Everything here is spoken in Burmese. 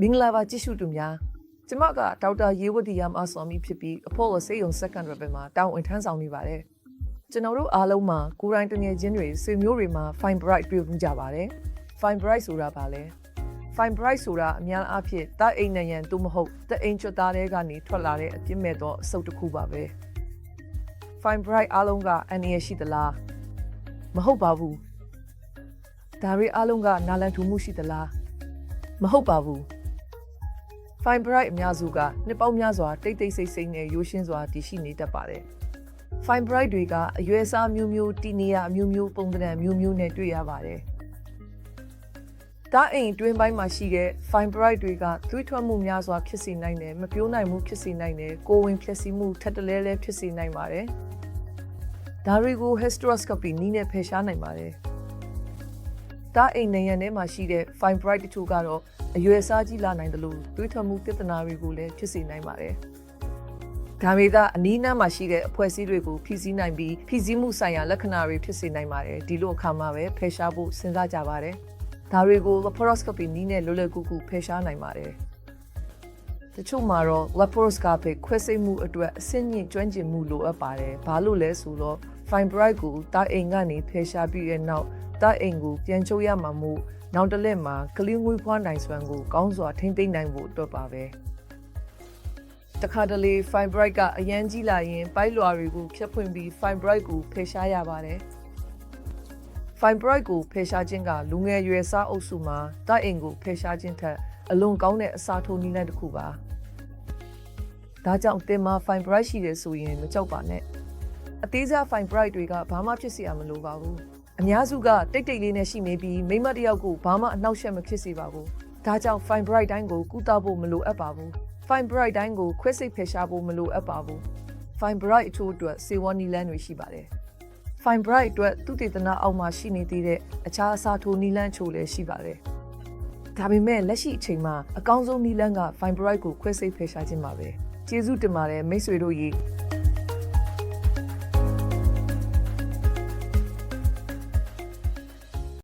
မင်္ဂလာပါကြည့်ရှုသူများကျမကဒေါက်တာရေဝတီယမ်အဆော်မီဖြစ်ပြီးအဖို့ကိုစေယုံစက္ကန့်တွေပဲမှာတောင်းဝင်ထမ်းဆောင်နေပါတယ်ကျွန်တော်တို့အားလုံးမှာကိုယ်တိုင်တငယ်ချင်းတွေဆွေမျိုးတွေမှာ fine bright တွေ့မှုကြပါတယ် fine bright ဆိုတာဘာလဲ fine bright ဆိုတာအများအားဖြင့်တာအိမ်နံရံသို့မဟုတ်တအိမ်ချွတ်သားတွေကနေထွက်လာတဲ့အပြစ်မဲ့သောအစုပ်တစ်ခုပါပဲ fine bright အားလုံးကအန္တရာယ်ရှိသလားမဟုတ်ပါဘူးဒါတွေအားလုံးကနာလန်ထူမှုရှိသလားမဟုတ်ပါဘူး Fine Bright အများစုကနှစ်ပေါင်းများစွာတိတ်တိတ်ဆိတ်ဆိတ်နဲ့ရိုးရှင်းစွာတည်ရှိနေတတ်ပါတယ်။ Fine Bright တွေကအရွယ်အစားမျိုးမျိုးတီနေရအမျိုးမျိုးပုံသဏ္ဍာန်မျိုးမျိုးနဲ့တွေ့ရပါတယ်။ဒါအိမ်တွင်းပိုင်းမှာရှိတဲ့ Fine Bright တွေကသွေးထွက်မှုများစွာဖြစ်စေနိုင်တယ်မပြိုးနိုင်မှုဖြစ်စေနိုင်တယ်ကိုယ်ဝင်ဖြစ်စီမှုထပ်တလဲလဲဖြစ်စေနိုင်ပါတယ်။ဒါတွေကို hysteroscopy နည်းနဲ့ဖယ်ရှားနိုင်ပါတယ်။ ဒါအိမ်နေရံထဲမှာရှိတဲ့ Fine Bright တချို့ကတော့အရွယ်စားကြီးလာနိုင်တယ်လို့တွေးထွက်မှုပြဿနာတွေကိုလည်းဖြစ်စေနိုင်ပါတယ်။ဒါပေမဲ့အနီးနားမှာရှိတဲ့အဖွဲ့အစည်းတွေကိုဖိစီးနိုင်ပြီးဖိစီးမှုဆိုင်ရာလက္ခဏာတွေဖြစ်စေနိုင်ပါတယ်။ဒီလိုအခါမှာပဲဖယ်ရှားဖို့စဉ်းစားကြပါတယ်။ဒါတွေကို laparoscopy နည်းနဲ့လွယ်လွယ်ကူကူဖယ်ရှားနိုင်ပါတယ်။တချို့မှာတော့ laparoscopic ခွဲစိတ်မှုအတွက်အဆင့်မြင့်ကျွမ်းကျင်မှုလိုအပ်ပါတယ်။ဘာလို့လဲဆိုတော့ fibroid ကိုတာအိမ်ကနေဖယ်ရှားပြီးတဲ့နောက်တာအိမ်ကိုပြန်ချုပ်ရမှာမို့နောက်တစ်လက်မှာကလေးငွေးဖွားနိုင်စွမ်းကိုကောင်းစွာထိမ့်သိမ့်နိုင်ဖို့အတွက်ပါပဲတခါတလေ fibroid ကအရန်ကြီးလာရင် ပိုက်လွာတွေကိုဖြတ်ဖွင့်ပြီး fibroid ကိုဖယ်ရှားရပါတယ် fibroid ကိုဖယ်ရှားခြင်းကလူငယ်ရွယ်စားအုပ်စုမှာတိုက်အိမ်ကိုဖယ်ရှားခြင်းထက်အလွန်ကောင်းတဲ့အစာထိုးနည်းလမ်းတစ်ခုပါဒါကြောင့်တင်မှာ fibroid ရှိတယ်ဆိုရင်မကြောက်ပါနဲ့အ သေးစား fine bright တွေကဘာမှဖြစ်စရာမလိုပါဘူးအများစုကတိတ်တိတ်လေးနဲ့ရှိနေပြီးမိမတယောက်ကိုဘာမှအနှောက်အယှက်မဖြစ်စေပါဘူးဒါကြောင့် fine bright တိုင်းကိုကုသဖို့မလိုအပ်ပါဘူး fine bright တိုင်းကိုခွဲစိတ်ဖယ်ရှားဖို့မလိုအပ်ပါဘူး fine bright အချို့အတွက်စေဝါနီလန်းတွေရှိပါတယ် fine bright အတွက်သူတည်တနာအောက်မှာရှိနေသေးတဲ့အခြားအစားထိုးနီလန်းချို့လည်းရှိပါတယ်ဒါပေမဲ့လက်ရှိအချိန်မှာအကောင်းဆုံးနီလန်းက fine bright ကိုခွဲစိတ်ဖယ်ရှားခြင်းပါပဲကျေးဇူးတင်ပါတယ်မိတ်ဆွေတို့ရေ